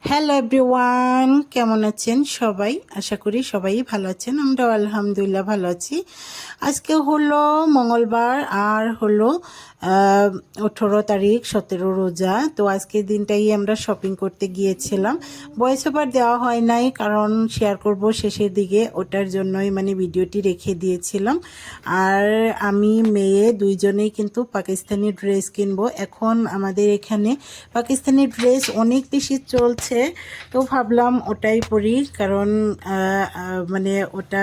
Hello everyone কেমন আছেন সবাই? আশা করি সবাই ভালো আছেন। আমরাও আলহামদুলিল্লাহ ভালো আছি। আজকে হলো মঙ্গলবার, আর হলো আঠেরো তারিখ, সতেরো রোজা। তো আজকের দিনটাই আমরা শপিং করতে গিয়েছিলাম। ভয়েস ওভার দেওয়া হয় নাই, কারণ শেয়ার করব শেষের দিকে। ওটার জন্যই মানে ভিডিওটি রেখে দিয়েছিলাম। আর আমি মেয়ে, দুইজনেই কিন্তু পাকিস্তানি ড্রেস কিনবো। এখন আমাদের এখানে পাকিস্তানি ড্রেস অনেক বেশি চলছে। তো ভাবলাম ওটাই পরি, কারণ মানে ওটা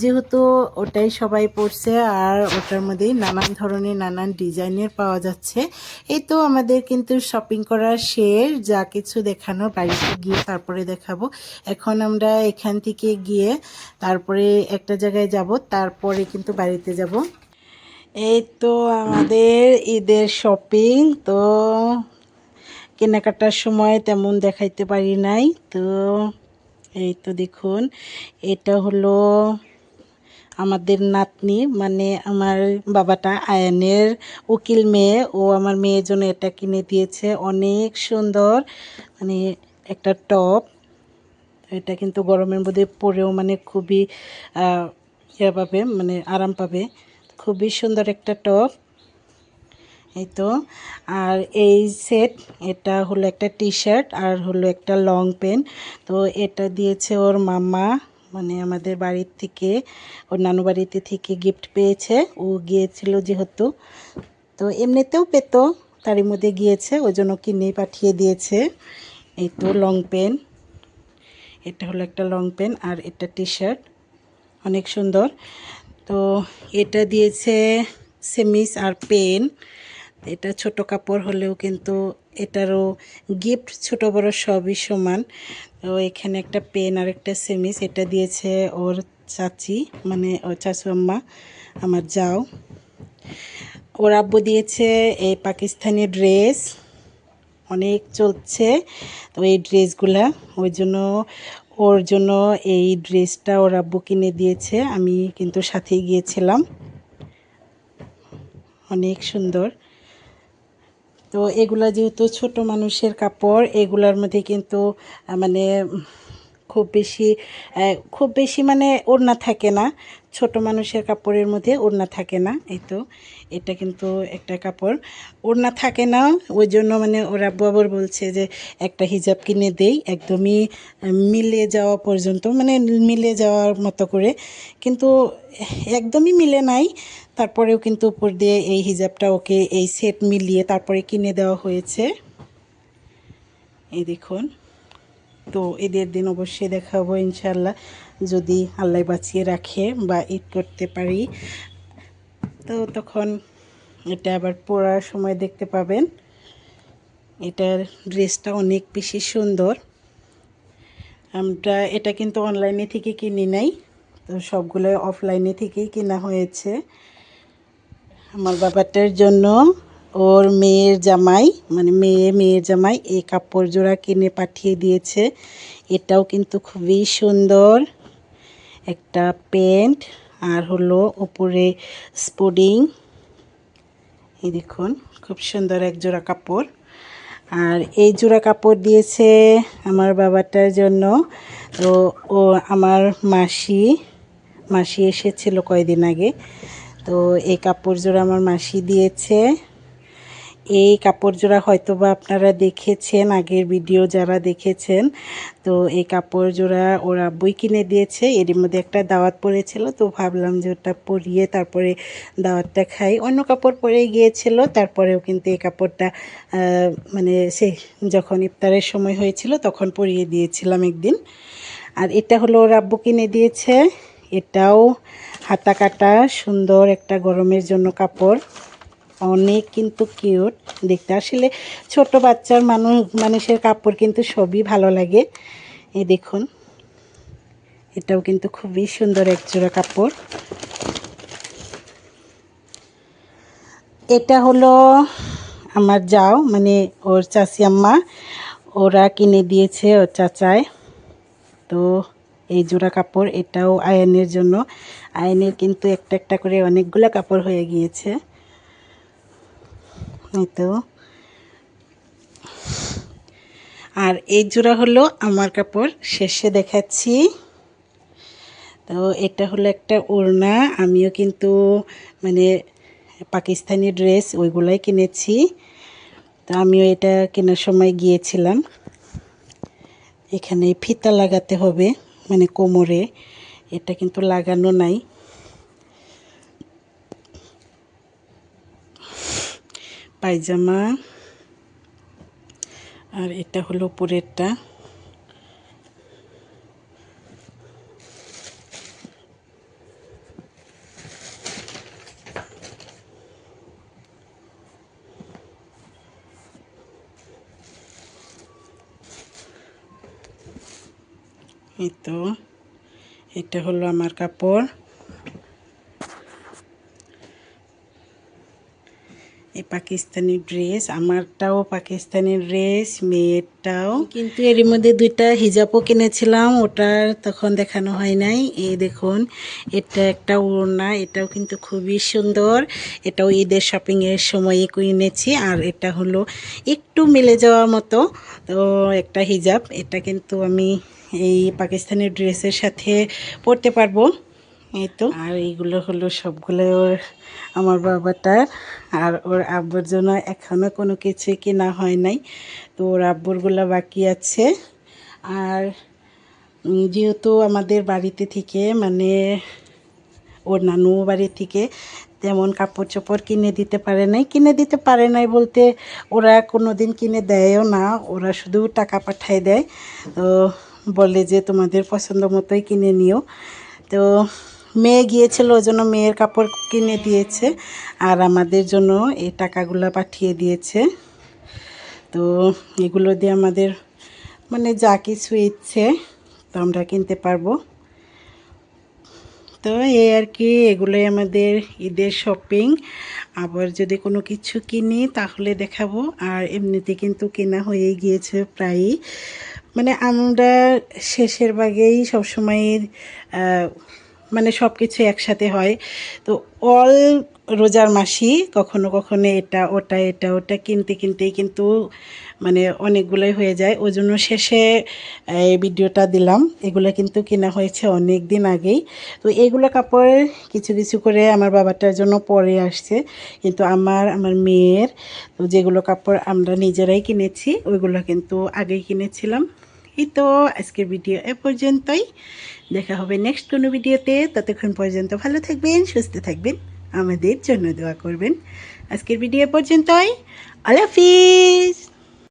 যেহেতু ওটাই সবাই পরছে, আর ওটার মধ্যেই নানান ধরনের, নানান ডিজাইনের পাওয়া যাচ্ছে। এই তো আমাদের কিন্তু শপিং করা শেষ। যা কিছু দেখানোর বাড়িতে গিয়ে তারপরে দেখাবো। এখন আমরা এখান থেকে গিয়ে তারপরে একটা জায়গায় যাব, তারপরে কিন্তু বাড়িতে যাব। এই তো আমাদের ঈদের শপিং তো কেনাকাটার সময় তেমন দেখাইতে পারি নাই। তো এই তো দেখুন, এটা হলো আমাদের নাতনি মানে আমার বাবাটা আয়নের উকিল মেয়ে, ও আমার মেয়ের জন্য এটা কিনে দিয়েছে। অনেক সুন্দর মানে একটা টপ। এটা কিন্তু গরমের মধ্যে পরেও মানে খুবই ইয়ে পাবে মানে আরাম পাবে। খুবই সুন্দর একটা টপ। এই তো। আর এই সেট, এটা হলো একটা টি শার্ট আর হলো একটা লং পেন তো এটা দিয়েছে ওর মামা। মানে আমাদের বাড়ির থেকে ওর নানু বাড়িতে থেকে গিফট পেয়েছে। ও গিয়েছিল যেহেতু। তো এমনিতেও পেত, তারই মধ্যে গিয়েছে, ওই জন্য কিনে পাঠিয়ে দিয়েছে। এই তো লং পেন এটা হলো একটা লং পেন আর এটা টি শার্ট অনেক সুন্দর। তো এটা দিয়েছে সেমিস আর পেন। এটা ছোট কাপড় হলেও কিন্তু এটারও গিফট ছোট বড় সবই সমান। তো এখানে একটা পেন আর একটা সেমিস এটা দিয়েছে ওর চাচি মানে ওর চাচু আম্মা, আমার যাও। ওর আব্বু দিয়েছে এই পাকিস্তানি ড্রেস অনেক চলছে তো এই ড্রেসগুলা ওই জন্য, ওর জন্য এই ড্রেসটা ওর আব্বু কিনে দিয়েছে, আমি কিন্তু সাথেই গিয়েছিলাম। অনেক সুন্দর। তো এগুলা যেহেতু ছোট মানুষের কাপড় এগুলার মধ্যে কিন্তু মানে খুব বেশি খুব বেশি মানে ওড়না থাকে না। ছোট মানুষের কাপড়ের মধ্যে ওড়না থাকে না, এই তো। এটা কিন্তু একটা কাপড়। ওড়না থাকে না, ওই জন্য মানে ওরা বাবর বলছে যে একটা হিজাব কিনে দেই, একদমই মিলে যাওয়া পর্যন্ত মানে মিলে যাওয়ার মতো করে। কিন্তু একদমই মিলে নাই। তারপরেও কিন্তু উপর দিয়ে এই হিজাবটা ওকে এই সেট মিলিয়ে তারপরে কিনে দেওয়া হয়েছে। এই দেখুন। তো ঈদের দিন অবশ্যই দেখাবো ইনশাল্লাহ যদি আল্লাহ বাঁচিয়ে রাখে বা ঈদ করতে পারি। তো তখন এটা আবার পরার সময় দেখতে পাবেন। এটার ড্রেসটা অনেক বেশি সুন্দর। আমরা এটা কিন্তু অনলাইনে থেকে কিনি নাই, তো সবগুলো অফলাইনে থেকেই কেনা হয়েছে। আমার বাবাটার জন্য ওর মেয়ের জামাই মানে মেয়ে, মেয়ের জামাই এই কাপড় জোড়া কিনে পাঠিয়ে দিয়েছে। এটাও কিন্তু খুবই সুন্দর। একটা প্যান্ট আর হলো উপরে স্পুডিং এই দেখুন, খুব সুন্দর এক জোড়া কাপড়। আর এই জোড়া কাপড় দিয়েছে আমার বাবাটার জন্য। তো ও আমার মাসি মাসি এসেছিল কয়দিন আগে। তো এই কাপড় জোড়া আমার মাসি দিয়েছে। এই কাপড় জোড়া হয়তো বা আপনারা দেখেছেন, আগের ভিডিও যারা দেখেছেন, তো এই কাপড় জোড়া ওর আব্বুই কিনে দিয়েছে, এরই মধ্যে একটা দাওয়াত পড়েছিল, তো ভাবলাম যে ওটা পরিয়ে তারপরে দাওয়াতটা খাই। অন্য কাপড় পরে গিয়েছিল, তারপরেও কিন্তু এই কাপড়টা মানে সে যখন ইফতারের সময় হয়েছিল তখন পরিয়ে দিয়েছিলাম একদিন। আর এটা হলো ওর আব্বু কিনে দিয়েছে, এটাও হাতা কাটা সুন্দর একটা গরমের জন্য কাপড়। অনেক কিন্তু কিউট দেখতে আসলে ছোট বাচ্চার মানুষ, মানুষের কাপড় কিন্তু সবই ভালো লাগে। এই দেখুন, এটাও কিন্তু খুবই সুন্দর এক জোড়া কাপড়। এটা হলো আমার যাও মানে ওর চাচি আম্মা। ওরা কিনে দিয়েছে ওর চাচায় তো এই জোড়া কাপড় এটাও আয়নের জন্য। আয়নের কিন্তু একটা একটা করে অনেকগুলো কাপড় হয়ে গিয়েছে। এই তো। আর এই জোড়া হলো আমার কাপড়। শেষে দেখাচ্ছি। তো এটা হলো একটা ওড়না। আমিও কিন্তু মানে পাকিস্তানি ড্রেস ওইগুলাই কিনেছি। তো আমিও এটা কেনার সময় গিয়েছিলাম। এখানে ফিতা লাগাতে হবে মানে কোমরে। এটা কিন্তু লাগানো নাই। পায়জামা। আর এটা হলো উপরেরটা। এই তো এটা হলো আমার কাপড়। পাকিস্তানি ড্রেস, আমারটাও পাকিস্তানি ড্রেস, মেয়েরটাও। কিন্তু এরই মধ্যে দুইটা হিজাবও কিনেছিলাম, ওটার তখন দেখানো হয় নাই। এই দেখুন, এটা একটা ওড়না, এটাও কিন্তু খুবই সুন্দর। এটাও ঈদের শপিংয়ের সময়ে কিনেছি, আর এটা হলো একটু মিলে যাওয়ার মতো। তো একটা হিজাব, এটা কিন্তু আমি এই পাকিস্তানি ড্রেসের সাথে পরতে পারব। এই তো। আর এইগুলো হলো সবগুলো ওর, আমার বাবাটার। আর ওর আব্বুর জন্য এখনও কোনো কিছু কেনা হয় নাই। তো ওর আব্বুরগুলো বাকি আছে। আর যেহেতু আমাদের বাড়িতে থেকে মানে ওর নানু বাড়ি থেকে তেমন কাপড় চোপড় কিনে দিতে পারে নাই। কিনে দিতে পারে নাই বলতে ওরা কোনো দিন কিনে দেয়ও না। ওরা শুধু টাকা পাঠায় দেয়। তো বলে যে তোমাদের পছন্দ মতোই কিনে নিও। তো মেয়ে গিয়েছিল, ওই জন্য মেয়ের কাপড় কিনে দিয়েছে আর আমাদের জন্য এই টাকাগুলো পাঠিয়ে দিয়েছে। তো এগুলো দিয়ে আমাদের মানে যা কিছু ইচ্ছে তো আমরা কিনতে পারব। তো এই আর কি, এগুলোই আমাদের ঈদের শপিং। আবার যদি কোনো কিছু কিনি তাহলে দেখাবো। আর এমনিতে কিন্তু কেনা হয়ে গিয়েছে প্রায়ই। মানে আমরা শেষের ভাগেই সবসময় মানে সব কিছু একসাথে হয়। তো অল রোজার মাসি কখনো কখনো এটা, ওটা এটা, ওটা কিনতে, কিনতেই কিন্তু মানে অনেকগুলোই হয়ে যায়। ওই জন্য শেষে, এই ভিডিওটা দিলাম। এগুলো কিন্তু কেনা হয়েছে অনেক দিন আগেই। তো এইগুলো কাপড় কিছু কিছু করে আমার বাবাটার জন্য পরে আসছে। কিন্তু আমার আমার মেয়ের, তো যেগুলো কাপড় আমরা নিজেরাই কিনেছি, ওইগুলো কিন্তু আগেই কিনেছিলাম। এই তো আজকের ভিডিও এ পর্যন্তই। দেখা হবে নেক্সট কোনো ভিডিওতে। ততক্ষণ পর্যন্ত ভালো থাকবেন, সুস্থ থাকবেন। আমাদের জন্য দোয়া করবেন। আজকের ভিডিও পর্যন্তই। আল্লাহ হাফিজ।